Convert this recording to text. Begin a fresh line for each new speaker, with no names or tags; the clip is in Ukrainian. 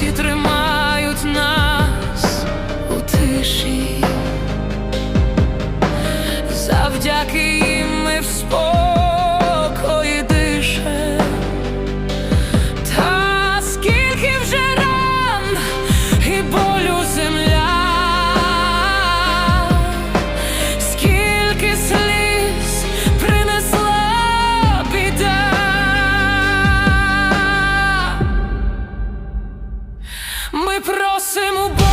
друзі тримають нас у тиші. Завдяки їм ми в спокої дише, Та скільки вже ран і болю Ми просимо.